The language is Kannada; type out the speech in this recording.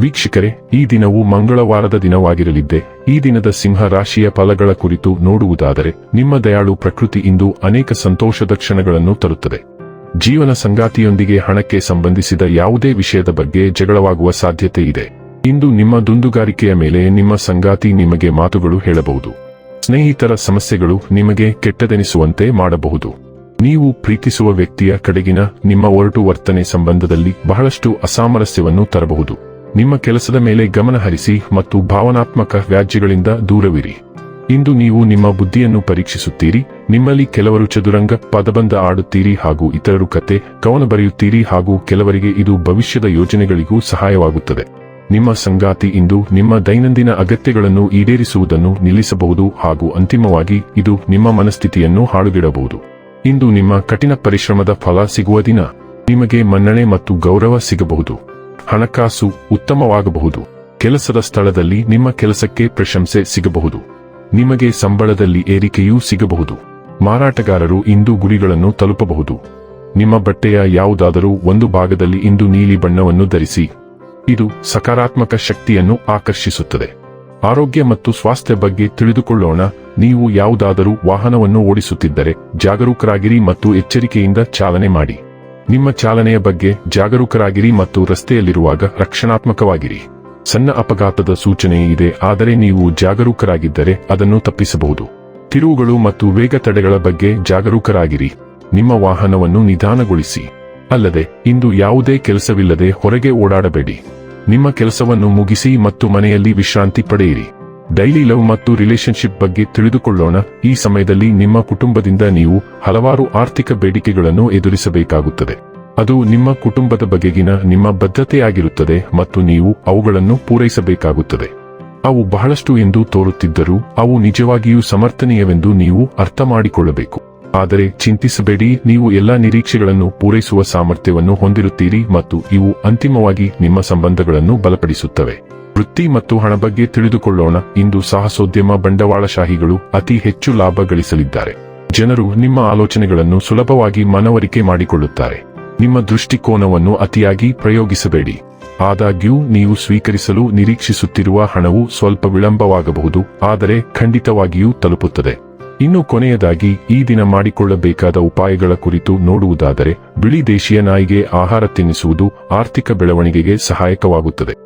ವೀಕ್ಷಕರೇ, ಈ ದಿನವು ಮಂಗಳವಾರದ ದಿನವಾಗಿರಲಿದ್ದೆ, ಈ ದಿನದ ಸಿಂಹ ರಾಶಿಯ ಫಲಗಳ ಕುರಿತು ನೋಡುವುದಾದರೆ, ನಿಮ್ಮ ದಯಾಳು ಪ್ರಕೃತಿ ಇಂದು ಅನೇಕ ಸಂತೋಷದ ಕ್ಷಣಗಳನ್ನು ತರುತ್ತದೆ. ಜೀವನ ಸಂಗಾತಿಯೊಂದಿಗೆ ಹಣಕ್ಕೆ ಸಂಬಂಧಿಸಿದ ಯಾವುದೇ ವಿಷಯದ ಬಗ್ಗೆ ಜಗಳವಾಗುವ ಸಾಧ್ಯತೆ ಇದೆ. ಇಂದು ನಿಮ್ಮ ದುಂದುಗಾರಿಕೆಯ ಮೇಲೆ ನಿಮ್ಮ ಸಂಗಾತಿ ನಿಮಗೆ ಮಾತುಗಳು ಹೇಳಬಹುದು. ಸ್ನೇಹಿತರ ಸಮಸ್ಯೆಗಳು ನಿಮಗೆ ಕೆಟ್ಟದೆನಿಸುವಂತೆ ಮಾಡಬಹುದು. ನೀವು ಪ್ರೀತಿಸುವ ವ್ಯಕ್ತಿಯ ಕಡೆಗಿನ ನಿಮ್ಮ ಒರಟು ವರ್ತನೆ ಸಂಬಂಧದಲ್ಲಿ ಬಹಳಷ್ಟು ಅಸಾಮರಸ್ಯವನ್ನು ತರಬಹುದು. ನಿಮ್ಮ ಕೆಲಸದ ಮೇಲೆ ಗಮನ ಹರಿಸಿ ಮತ್ತು ಭಾವನಾತ್ಮಕ ವ್ಯಾಜ್ಯಗಳಿಂದ ದೂರವಿರಿ. ಇಂದು ನೀವು ನಿಮ್ಮ ಬುದ್ಧಿಯನ್ನು ಪರೀಕ್ಷಿಸುತ್ತೀರಿ, ನಿಮ್ಮಲ್ಲಿ ಕೆಲವರು ಚದುರಂಗ, ಪದಬಂಧ ಆಡುತ್ತೀರಿ ಹಾಗೂ ಇತರರು ಕತೆ, ಕವನ ಬರೆಯುತ್ತೀರಿ ಹಾಗೂ ಕೆಲವರಿಗೆ ಇದು ಭವಿಷ್ಯದ ಯೋಜನೆಗಳಿಗೂ ಸಹಾಯವಾಗುತ್ತದೆ. ನಿಮ್ಮ ಸಂಗಾತಿ ಇಂದು ನಿಮ್ಮ ದೈನಂದಿನ ಅಗತ್ಯಗಳನ್ನು ಈಡೇರಿಸುವುದನ್ನು ನಿಲ್ಲಿಸಬಹುದು ಹಾಗೂ ಅಂತಿಮವಾಗಿ ಇದು ನಿಮ್ಮ ಮನಸ್ಥಿತಿಯನ್ನು ಹಾಳುಗಿಡಬಹುದು. ಇಂದು ನಿಮ್ಮ ಕಠಿಣ ಪರಿಶ್ರಮದ ಫಲ ಸಿಗುವ ದಿನ. ನಿಮಗೆ ಮನ್ನಣೆ ಮತ್ತು ಗೌರವ ಸಿಗಬಹುದು. ಹಣಕಾಸು ಉತ್ತಮವಾಗಬಹುದು. ಕೆಲಸದ ಸ್ಥಳದಲ್ಲಿ ನಿಮ್ಮ ಕೆಲಸಕ್ಕೆ ಪ್ರಶಂಸೆ ಸಿಗಬಹುದು. ನಿಮಗೆ ಸಂಬಳದಲ್ಲಿ ಏರಿಕೆಯೂ ಸಿಗಬಹುದು. ಮಾರಾಟಗಾರರು ಇಂದು ಗುರಿಗಳನ್ನು ತಲುಪಬಹುದು. ನಿಮ್ಮ ಬಟ್ಟೆಯ ಯಾವುದಾದರೂ ಒಂದು ಭಾಗದಲ್ಲಿ ಇಂದು ನೀಲಿ ಬಣ್ಣವನ್ನು ಧರಿಸಿ. ಇದು ಸಕಾರಾತ್ಮಕ ಶಕ್ತಿಯನ್ನು ಆಕರ್ಷಿಸುತ್ತದೆ. ಆರೋಗ್ಯ ಮತ್ತು ಸ್ವಾಸ್ಥ್ಯ ಬಗ್ಗೆ ತಿಳಿದುಕೊಳ್ಳೋಣ. ನೀವು ಯಾವುದಾದರೂ ವಾಹನವನ್ನು ಓಡಿಸುತ್ತಿದ್ದರೆ ಜಾಗರೂಕರಾಗಿರಿ ಮತ್ತು ಎಚ್ಚರಿಕೆಯಿಂದ ಚಾಲನೆ ಮಾಡಿ. ನಿಮ್ಮ ಚಾಲನೆಯ ಬಗ್ಗೆ ಜಾಗರೂಕರಾಗಿರಿ ಮತ್ತು ರಸ್ತೆಯಲ್ಲಿರುವಾಗ ರಕ್ಷಣಾತ್ಮಕವಾಗಿರಿ. ಸಣ್ಣ ಅಪಘಾತದ ಸೂಚನೆ ಇದೆ, ಆದರೆ ನೀವು ಜಾಗರೂಕರಾಗಿದ್ದರೆ ಅದನ್ನು ತಪ್ಪಿಸಬಹುದು. ತಿರುವುಗಳು ಮತ್ತು ವೇಗ ತಡೆಗಳ ಬಗ್ಗೆ ಜಾಗರೂಕರಾಗಿರಿ. ನಿಮ್ಮ ವಾಹನವನ್ನು ನಿಧಾನಗೊಳಿಸಿ. ಅಲ್ಲದೆ, ಇಂದು ಯಾವುದೇ ಕೆಲಸವಿಲ್ಲದೆ ಹೊರಗೆ ಓಡಾಡಬೇಡಿ. ನಿಮ್ಮ ಕೆಲಸವನ್ನು ಮುಗಿಸಿ ಮತ್ತು ಮನೆಯಲ್ಲಿ ವಿಶ್ರಾಂತಿ ಪಡೆಯಿರಿ. ಡೈಲಿ ಲವ್ ಮತ್ತು ರಿಲೇಶನ್ಶಿಪ್ ಬಗ್ಗೆ ತಿಳಿದುಕೊಳ್ಳೋಣ. ಈ ಸಮಯದಲ್ಲಿ ನಿಮ್ಮ ಕುಟುಂಬದಿಂದ ನೀವು ಹಲವಾರು ಆರ್ಥಿಕ ಬೇಡಿಕೆಗಳನ್ನು ಎದುರಿಸಬೇಕಾಗುತ್ತದೆ. ಅದು ನಿಮ್ಮ ಕುಟುಂಬದ ಬಗೆಗಿನ ನಿಮ್ಮ ಬದ್ಧತೆಯಾಗಿರುತ್ತದೆ ಮತ್ತು ನೀವು ಅವುಗಳನ್ನು ಪೂರೈಸಬೇಕಾಗುತ್ತದೆ. ಅವು ಬಹಳಷ್ಟು ಎಂದು ತೋರುತ್ತಿದ್ದರೂ ಅವು ನಿಜವಾಗಿಯೂ ಸಮರ್ಥನೀಯವೆಂದು ನೀವು ಅರ್ಥ ಮಾಡಿಕೊಳ್ಳಬೇಕು ಆದರೆ ಚಿಂತಿಸಬೇಡಿ, ನೀವು ಎಲ್ಲಾ ನಿರೀಕ್ಷೆಗಳನ್ನು ಪೂರೈಸುವ ಸಾಮರ್ಥ್ಯವನ್ನು ಹೊಂದಿರುತ್ತೀರಿ ಮತ್ತು ಇವು ಅಂತಿಮವಾಗಿ ನಿಮ್ಮ ಸಂಬಂಧಗಳನ್ನು ಬಲಪಡಿಸುತ್ತವೆ. ವೃತ್ತಿ ಮತ್ತು ಹಣ ಬಗ್ಗೆ ತಿಳಿದುಕೊಳ್ಳೋಣ. ಇಂದು ಸಾಹಸೋದ್ಯಮ ಬಂಡವಾಳಶಾಹಿಗಳು ಅತಿ ಹೆಚ್ಚು ಲಾಭ ಗಳಿಸಲಿದ್ದಾರೆ. ಜನರು ನಿಮ್ಮ ಆಲೋಚನೆಗಳನ್ನು ಸುಲಭವಾಗಿ ಮನವರಿಕೆ ಮಾಡಿಕೊಳ್ಳುತ್ತಾರೆ. ನಿಮ್ಮ ದೃಷ್ಟಿಕೋನವನ್ನು ಅತಿಯಾಗಿ ಪ್ರಯೋಗಿಸಬೇಡಿ. ಆದಾಗ್ಯೂ, ನೀವು ಸ್ವೀಕರಿಸಲು ನಿರೀಕ್ಷಿಸುತ್ತಿರುವ ಹಣವು ಸ್ವಲ್ಪ ವಿಳಂಬವಾಗಬಹುದು, ಆದರೆ ಖಂಡಿತವಾಗಿಯೂ ತಲುಪುತ್ತದೆ. ಇನ್ನು ಕೊನೆಯದಾಗಿ, ಈ ದಿನ ಮಾಡಿಕೊಳ್ಳಬೇಕಾದ ಉಪಾಯಗಳ ಕುರಿತು ನೋಡುವುದಾದರೆ, ಬಿಳಿ ದೇಶೀಯ ನಾಯಿಗೆ ಆಹಾರ ತಿನ್ನಿಸುವುದು ಆರ್ಥಿಕ ಬೆಳವಣಿಗೆಗೆ ಸಹಾಯಕವಾಗುತ್ತದೆ.